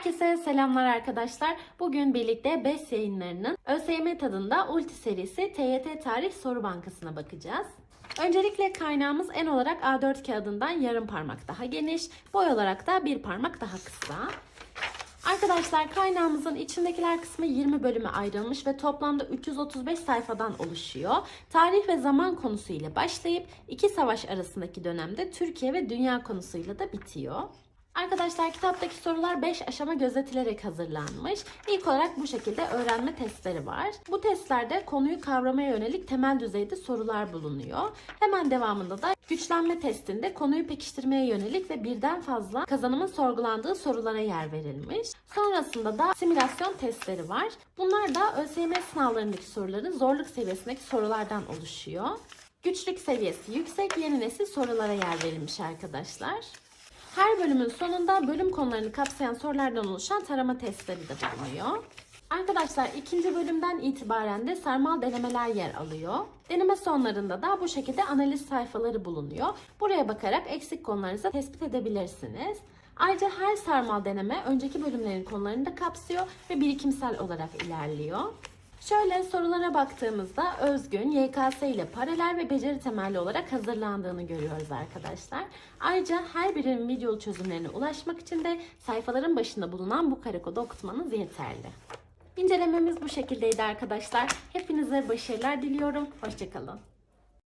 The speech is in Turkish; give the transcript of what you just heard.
Herkese selamlar arkadaşlar. Bugün birlikte BES yayınlarının ÖSYM tadında Ulti serisi TYT Tarih Soru Bankası'na bakacağız. Öncelikle kaynağımız en olarak A4 kağıdından yarım parmak daha geniş, boy olarak da bir parmak daha kısa. Arkadaşlar kaynağımızın içindekiler kısmı 20 bölüme ayrılmış ve toplamda 335 sayfadan oluşuyor. Tarih ve zaman konusu ile başlayıp iki savaş arasındaki dönemde Türkiye ve dünya konusuyla da bitiyor. Arkadaşlar kitaptaki sorular 5 aşama gözetilerek hazırlanmış. İlk olarak bu şekilde öğrenme testleri var. Bu testlerde konuyu kavramaya yönelik temel düzeyde sorular bulunuyor. Hemen devamında da güçlenme testinde konuyu pekiştirmeye yönelik ve birden fazla kazanımın sorgulandığı sorulara yer verilmiş. Sonrasında da simülasyon testleri var. Bunlar da ÖSYM sınavlarındaki soruların zorluk seviyesindeki sorulardan oluşuyor. Güçlük seviyesi yüksek yeni nesil sorulara yer verilmiş arkadaşlar. Her bölümün sonunda bölüm konularını kapsayan sorulardan oluşan tarama testleri de bulunuyor. Arkadaşlar ikinci bölümden itibaren de sarmal denemeler yer alıyor. Deneme sonlarında da bu şekilde analiz sayfaları bulunuyor. Buraya bakarak eksik konularınızı tespit edebilirsiniz. Ayrıca her sarmal deneme önceki bölümlerin konularını da kapsıyor ve birikimsel olarak ilerliyor. Şöyle sorulara baktığımızda özgün, YKS ile paralel ve beceri temelli olarak hazırlandığını görüyoruz arkadaşlar. Ayrıca her birinin videolu çözümlerine ulaşmak için de sayfaların başında bulunan bu kare kodu okutmanız yeterli. İncelememiz bu şekildeydi arkadaşlar. Hepinize başarılar diliyorum. Hoşçakalın.